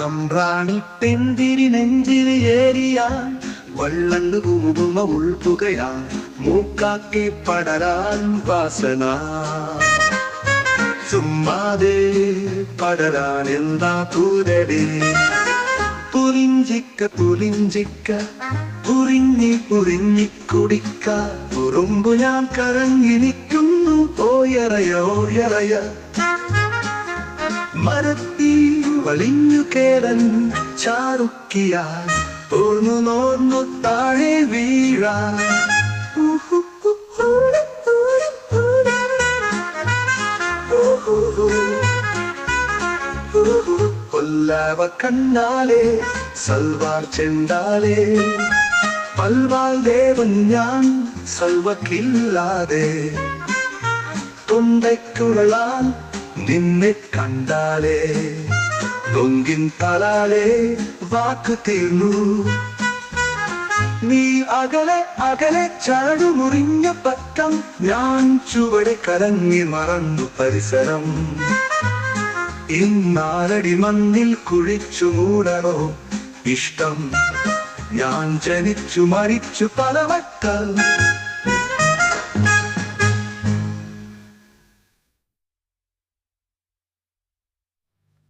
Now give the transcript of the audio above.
സംഭ്രാണി പെന്തിരി നെഞ്ചിൽ ഏറിയാൻ വള്ളണ്ട് കുമുകുമ ഉൾപ്പുകയാൻ മൂക്കാക്കി പടരാൻ വാസന. ചുമ്മാതെ പടരാൻ എന്താ പൂരടി? പുലിഞ്ചിക്ക പുലിഞ്ചിക്ക പുരിഞ്ഞി പുരിഞ്ഞി കുടിക്ക. ഉറുമ്പു ഞാൻ കറങ്ങി നിൽക്കുന്നു ഓയറയ ഓയറയ. മരത്തി വലിഞ്ഞു കേടൻ ചാറുക്കിയാൽ ഓർന്നു നോർന്നു താഴെ വീഴാൻ കൊല്ലാവ കണ്ണാലേ സൽവാർ ചെണ്ടാലേ പൽവാൾ ദേവൻ ഞാൻ സൽവക്കില്ലാതെ തൊണ്ടയ്ക്കുഴലാൻ നിന്നെ കണ്ടാലേ തൊങ്കിൻ തലാലേ വാക്ക് തീർന്നു. നീ അകലെ അകലെ ചാടുമുറിഞ്ഞ പറ്റം. ഞാൻ ചുവടെ കലങ്ങി മറന്നു പരിസരം. ഇന്നാലടി മണ്ണിൽ കുഴിച്ചു മൂടണോ ഇഷ്ടം? ഞാൻ ജനിച്ചു മരിച്ചു പലവട്ടം.